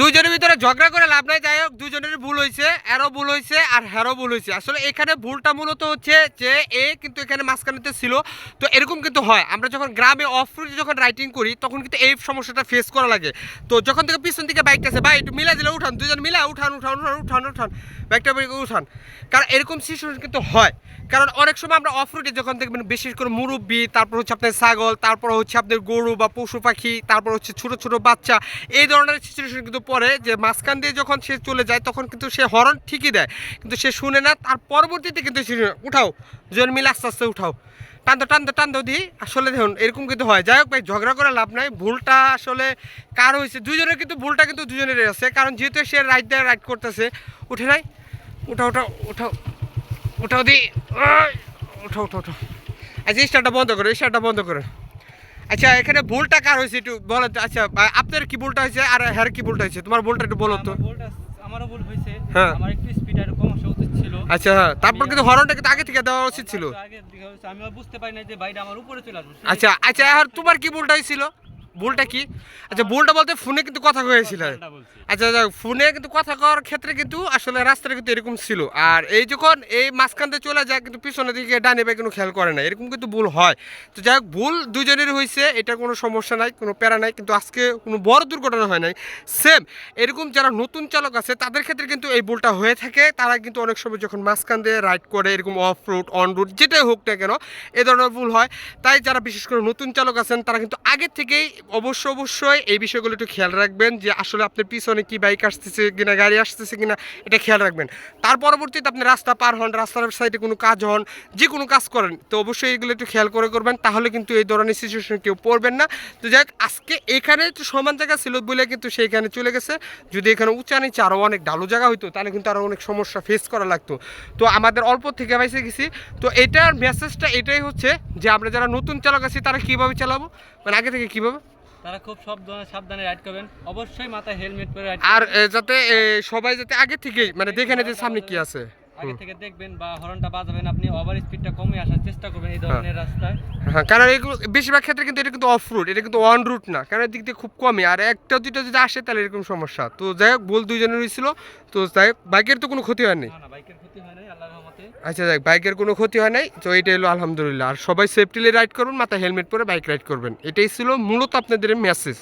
দুইজনের ভিতরে ঝগড়া করে লাভ নাই, যাই হোক দুজনের ভুল হয়েছে এরও ভুল হয়েছে আর হ্যারও ভুল হয়েছে আসলে এখানে ভুলটা মূলত হচ্ছে যে এ কিন্তু এখানে মাঝখানেতে ছিল। তো এরকম কিন্তু হয়, আমরা যখন গ্রামে অফ রোডে যখন রাইটিং করি, তখন কিন্তু এই সমস্যাটা ফেস করা লাগে। তো যখন থেকে পিছন থেকে বাইকটা আছে, ভাই, একটু মিলা দিলে উঠান দুজন মিলা, উঠান উঠান উঠান উঠান উঠান বাইকটা বাইক উঠান। কারণ এরকম সিচুয়েশন কিন্তু হয়। কারণ অনেক সময় আমরা অফ রোডে যখন দেখবেন বিশেষ করে মুরব্বী, তারপর হচ্ছে আপনার ছাগল, তারপর হচ্ছে আপনার গরু বা পশু পাখি, তারপর হচ্ছে ছোট ছোট বাচ্চা, এই ধরনের সিচুয়েশন কিন্তু পরে যে মাঝখান দিয়ে যখন সে চলে যায় তখন কিন্তু সে হরন ঠিকই দেয়। কিন্তু সে শুনে না তার পরবর্তীতে কিন্তু সে উঠাও দুজন মিলে আস্তে আস্তে উঠাও। টান্দো টান্দো টান্দো দি আসলে দেখুন এরকম কিন্তু হয়। যাই হোক ভাই ঝগড়া করে লাভ নাই। ভুলটা আসলে কার হয়েছে? দুজনের কিন্তু ভুলটা কিন্তু দুজনেরই আছে। কারণ যেহেতু সে রাইড দেয় রাইড করতেছে উঠে নাই। উঠাও উঠাও উঠাও উঠাও দি ওই, উঠাও উঠাও উঠাও। আচ্ছা স্টারটা বন্ধ করো স্টারটা বন্ধ করো। আচ্ছা এখানে ভুলটা কার হয়েছে একটু বলো আচ্ছা আপনার কি ভুলটা হয়েছে আর হ্যার কি ভুলটা হয়েছে? তোমার ভুলটা একটু বলো তো। আমারও ভুল হয়েছে। হ্যাঁ। আমার একটু স্পিড আর কম উচিত ছিল। আচ্ছা হ্যাঁ। তারপর কিন্তু হরনটা কিন্তু আগে থেকে দেওয়া উচিত ছিল। আগে আমি বুঝতে পারি না যে বাইরে আমার উপরে চলে আসবে। আচ্ছা আচ্ছা আর তোমার কি ভুলটা হয়েছিল? ভুলটা কি? আচ্ছা ভুলটা বলতে ফোনে কিন্তু কথা হয়েছিল। আচ্ছা যাক, ফোনে কিন্তু কথা কওয়ার ক্ষেত্রে কিন্তু আসলে রাস্তাটা কিন্তু এরকম ছিল। আর এই যখন এই মাঝখান দিয়ে চলে যায় কিন্তু পিছনের দিকে ডানে বা কোনো খেয়াল করে না। এরকম কিন্তু ভুল হয়। তো যাই হোক ভুল দুজনের হয়েছে এটা কোনো সমস্যা নাই কোনো প্যারা নাই কিন্তু আজকে কোনো বড় দুর্ঘটনা হয় নাই। সেম এরকম যারা নতুন চালক আছে তাদের ক্ষেত্রে কিন্তু এই ভুলটা হয়ে থাকে। তারা কিন্তু অনেক সময় যখন মাঝখান দিয়ে রাইড করে এরকম অফ রুট অন রুট যেটাই হোক না কেন এ ধরনের ভুল হয়। তাই যারা বিশেষ করে নতুন চালক আছেন তারা কিন্তু আগের থেকেই অবশ্যই অবশ্যই এই বিষয়গুলো একটু খেয়াল রাখবেন যে আসলে আপনার পিছনে কি বাইক আসতেছে কিনা, গাড়ি আসতেছে কিনা, এটা খেয়াল রাখবেন। তার পরবর্তীতে আপনি রাস্তা পার হন, রাস্তার সাইডে কোনো কাজ হন, যে কোনো কাজ করেন, তো অবশ্যই এগুলো একটু খেয়াল করে করবেন, তাহলে কিন্তু এই ধরনের সিচুয়েশন কেউ পড়বেন না। তো যাই আজকে এখানে একটু সমান জায়গা ছিল বলে কিন্তু সেইখানে চলে গেছে। যদি এখানে উঁচা নিচে আরও অনেক ঢালু জায়গা হইতো, তাহলে কিন্তু আরও অনেক সমস্যা ফেস করা লাগতো। তো আমাদের অল্প থেকে বাইসে গেছি। তো এটার মেসেজটা এটাই হচ্ছে যে আমরা যারা নতুন চালক আছি, তারা কীভাবে চালাবো? মানে আগে থেকে কীভাবে? তারা খুব সাবধানে সাবধানে রাইড করবেন। অবশ্যই মাথায় হেলমেট পরে রাইড আর যাতে সবাই যাতে আগে থেকেই মানে দেখে নিতে সামনে কি আছে। আগে থেকে দেখবেন বা হর্নটা বাজাবেন আপনি ওভার স্পিডটা কমে আসার চেষ্টা করবেন এই ধরনের রাস্তায়। হ্যাঁ কারণ এগুলো বেশিরভাগ ক্ষেত্রে কিন্তু এটা কিন্তু অফ রুট এটা কিন্তু অন রুট না। কারণ এর দিক দিয়ে খুব কমই। আর একটা দুটো যদি আসে তাহলে এরকম সমস্যা। তো যাই হোক ভুল দুইজনের হয়েছিল। তো যাই হোক বাইকের তো কোনো ক্ষতি হয়নি না না বাইকের ক্ষতি হয় নাই আল্লাহর রহমতে আচ্ছা দেখ, বাইকের কোনো ক্ষতি হয় নাই। তো এটাই হলো আলহামদুলিল্লাহ। আর সবাই সেফটিলি রাইড করুন, মাথায় হেলমেট পরে বাইক রাইড করবেন। এটাই ছিল মূলত আপনাদের মেসেজ